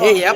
ఏ ఏ